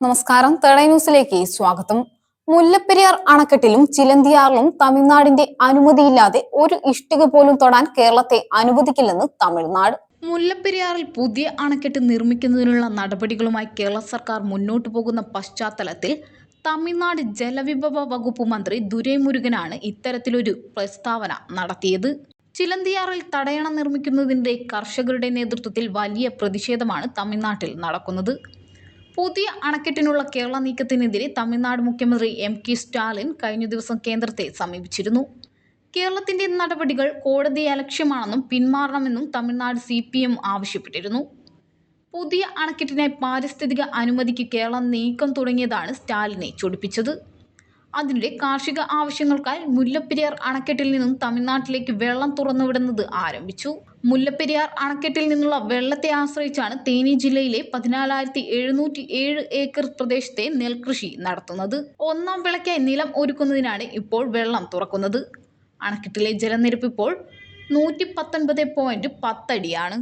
നമസ്കാരം. തേടൈ ന്യൂസിലേക്ക് സ്വാഗതം. മുല്ലപ്പെരിയാർ അണക്കെട്ടിലും ചിലന്തിയാറിലും തമിഴ്നാടിന്റെ അനുമതിയില്ലാതെ ഒരു ഇഷ്ടിക പോലും തൊടാൻ കേരളത്തെ അനുവദിക്കില്ലെന്ന് തമിഴ്നാട്. മുല്ലപ്പെരിയാറിൽ പുതിയ അണക്കെട്ട് നിർമ്മിക്കുന്നതിനുള്ള നടപടികളുമായി കേരള സർക്കാർ മുന്നോട്ടു പോകുന്ന പശ്ചാത്തലത്തിൽ തമിഴ്നാട് ജലവിഭവ വകുപ്പ് മന്ത്രി ദുരൈമുരുകനാണ് ഇത്തരത്തിലൊരു പ്രസ്താവന നടത്തിയത്. ചിലന്തിയാറിൽ തടയണ നിർമ്മിക്കുന്നതിന്റെ കർഷകരുടെ നേതൃത്വത്തിൽ വലിയ പ്രതിഷേധമാണ് തമിഴ്നാട്ടിൽ നടക്കുന്നത്. പുതിയ അണക്കെട്ടിനുള്ള കേരള നീക്കത്തിനെതിരെ തമിഴ്നാട് മുഖ്യമന്ത്രി എം കെ സ്റ്റാലിൻ കഴിഞ്ഞ ദിവസം കേന്ദ്രത്തെ സമീപിച്ചിരുന്നു. കേരളത്തിന്റെ നടപടികൾ കോടതി അലക്ഷ്യമാണെന്നും പിന്മാറണമെന്നും തമിഴ്നാട് സി ആവശ്യപ്പെട്ടിരുന്നു. പുതിയ അണക്കെട്ടിനായി പാരിസ്ഥിതിക അനുമതിക്ക് കേരളം നീക്കം തുടങ്ങിയതാണ് സ്റ്റാലിനെ ചൊടിപ്പിച്ചത്. അതിനിടെ കാർഷിക ആവശ്യങ്ങൾക്കായി മുല്ലപ്പെരിയാർ അണക്കെട്ടിൽ നിന്നും തമിഴ്നാട്ടിലേക്ക് വെള്ളം തുറന്നുവിടുന്നത് ആരംഭിച്ചു. മുല്ലപ്പെരിയാർ അണക്കെട്ടിൽ നിന്നുള്ള വെള്ളത്തെ ആശ്രയിച്ചാണ് തേനി ജില്ലയിലെ പതിനാലായിരത്തി എഴുന്നൂറ്റി ഏഴ് ഏക്കർ പ്രദേശത്തെ നെൽകൃഷി നടത്തുന്നത്. ഒന്നാം വിളയ്ക്കായി നിലം ഒരുക്കുന്നതിനാണ് ഇപ്പോൾ വെള്ളം തുറക്കുന്നത്. അണക്കെട്ടിലെ ജലനിരപ്പ് ഇപ്പോൾ നൂറ്റി പത്തൊൻപത് പോയിന്റ് പത്തടിയാണ്.